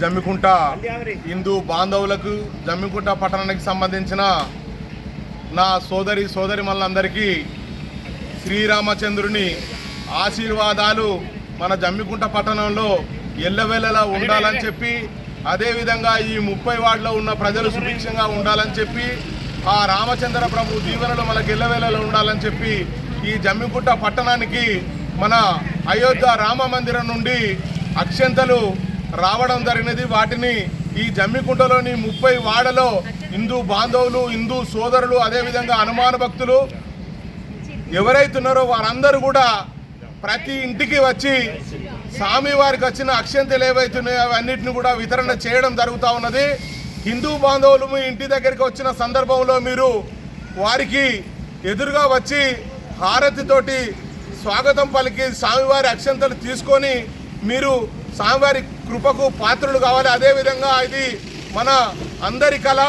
జమ్మికుంట హిందూ బాంధవులకు జమ్మికుంట పట్టణానికి సంబంధించిన నా సోదరి సోదరి మనందరికీ శ్రీరామచంద్రుని ఆశీర్వాదాలు మన జమ్మికుంట పట్టణంలో ఎల్లవెల్లలా ఉండాలని చెప్పి అదేవిధంగా ఈ ముప్పై వార్డులో ఉన్న ప్రజలు సుభిక్షంగా ఉండాలని చెప్పి ఆ రామచంద్ర ప్రభు దీవెనలు మనకు ఎల్లవెల్లలో ఉండాలని చెప్పి ఈ జమ్మికుంట పట్టణానికి మన అయోధ్య రామ మందిరం నుండి అక్షంతలు రావడం జరిగినది. వాటిని ఈ జమ్మికుంటలోని ముప్పై వాడలో హిందూ బాంధవులు హిందూ సోదరులు అదేవిధంగా హనుమాన భక్తులు ఎవరైతున్నారో వారందరూ కూడా ప్రతి ఇంటికి వచ్చి స్వామి వారికి వచ్చిన అక్షంతలు ఏవైతున్నాయో అవన్నిటిని కూడా వితరణ చేయడం జరుగుతూ ఉన్నది. హిందూ బాంధవులు మీ ఇంటి దగ్గరికి వచ్చిన సందర్భంలో మీరు వారికి ఎదురుగా వచ్చి హారతితోటి స్వాగతం పలికి స్వామివారి అక్షంతలు తీసుకొని మీరు స్వామివారి కృపకు పాత్రులు కావాలి. అదేవిధంగా ఇది మన అందరి కళ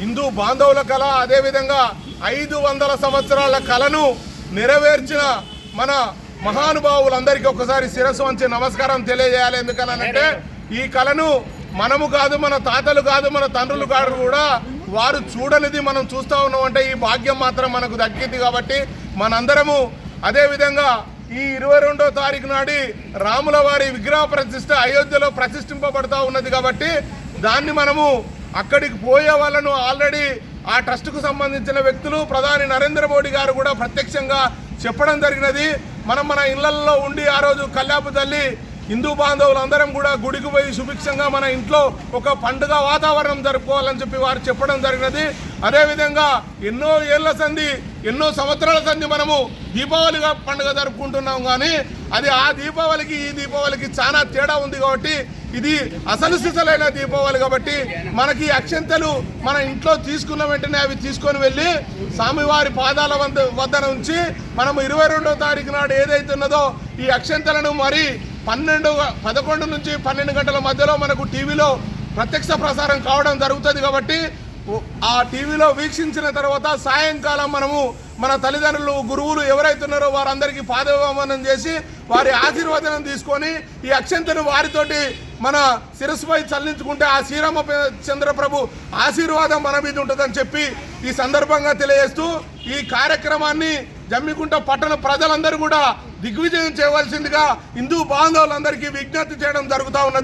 హిందూ బాంధవుల కళ అదేవిధంగా ఐదు వందల సంవత్సరాల కళను నెరవేర్చిన మన మహానుభావులందరికీ ఒకసారి శిరస్సు వంచి నమస్కారం తెలియజేయాలి. ఎందుకనంటే ఈ కళను మనము కాదు మన తాతలు కాదు మన తండ్రులు కాదు కూడా వారు చూడనిది మనం చూస్తూ ఉన్నాం. అంటే ఈ భాగ్యం మాత్రం మనకు దక్కింది కాబట్టి మనందరము అదేవిధంగా ఈ ఇరవై రెండో తారీఖు నాడి రాముల వారి విగ్రహ ప్రతిష్ట అయోధ్యలో ప్రతిష్ఠింపబడతా ఉన్నది కాబట్టి దాన్ని మనము అక్కడికి పోయే వాళ్ళను ఆల్రెడీ ఆ ట్రస్ట్కు సంబంధించిన వ్యక్తులు ప్రధాని నరేంద్ర మోడీ గారు కూడా ప్రత్యక్షంగా చెప్పడం జరిగినది. మనం మన ఇళ్ళలో ఉండి ఆ రోజు కల్లాపు తల్లి హిందూ బాంధవులు అందరం కూడా గుడికి పోయి సుభిక్షంగా మన ఇంట్లో ఒక పండుగ వాతావరణం జరుపుకోవాలని చెప్పి వారు చెప్పడం జరిగినది. అదేవిధంగా ఎన్నో ఏళ్ళ సంధి ఎన్నో సంవత్సరాల సంధి మనము దీపావళిగా పండుగ జరుపుకుంటున్నాం కానీ అది ఆ దీపావళికి ఈ దీపావళికి చాలా తేడా ఉంది కాబట్టి ఇది అసలు సిసలైన దీపావళి కాబట్టి మనకి అక్షంతలు మన ఇంట్లో తీసుకున్న వెంటనే అవి తీసుకొని వెళ్ళి స్వామివారి పాదాల వద్ద వద్ద నుంచి మనము ఇరవై రెండో తారీఖు నాడు ఏదైతే ఉన్నదో ఈ అక్షంతలను మరి పన్నెండు పదకొండు నుంచి పన్నెండు గంటల మధ్యలో మనకు టీవీలో ప్రత్యక్ష ప్రసారం కావడం జరుగుతుంది కాబట్టి ఆ టీవీలో వీక్షించిన తర్వాత సాయంకాలం మనము మన తల్లిదండ్రులు గురువులు ఎవరైతున్నారో వారందరికీ పాదవమనం చేసి వారి ఆశీర్వదనం తీసుకొని ఈ అక్షంతను వారితోటి మన శిరస్సుపై చల్లించుకుంటే ఆ శ్రీరామ చంద్రప్రభు ఆశీర్వాదం మన మీద ఉంటుందని చెప్పి ఈ సందర్భంగా తెలియజేస్తూ ఈ కార్యక్రమాన్ని జమ్మికుంట పట్టణ ప్రజలందరూ కూడా దిగ్విజయం చేయవలసిందిగా హిందూ బాంధవులందరికీ విజ్ఞప్తి చేయడం జరుగుతూ ఉన్నది.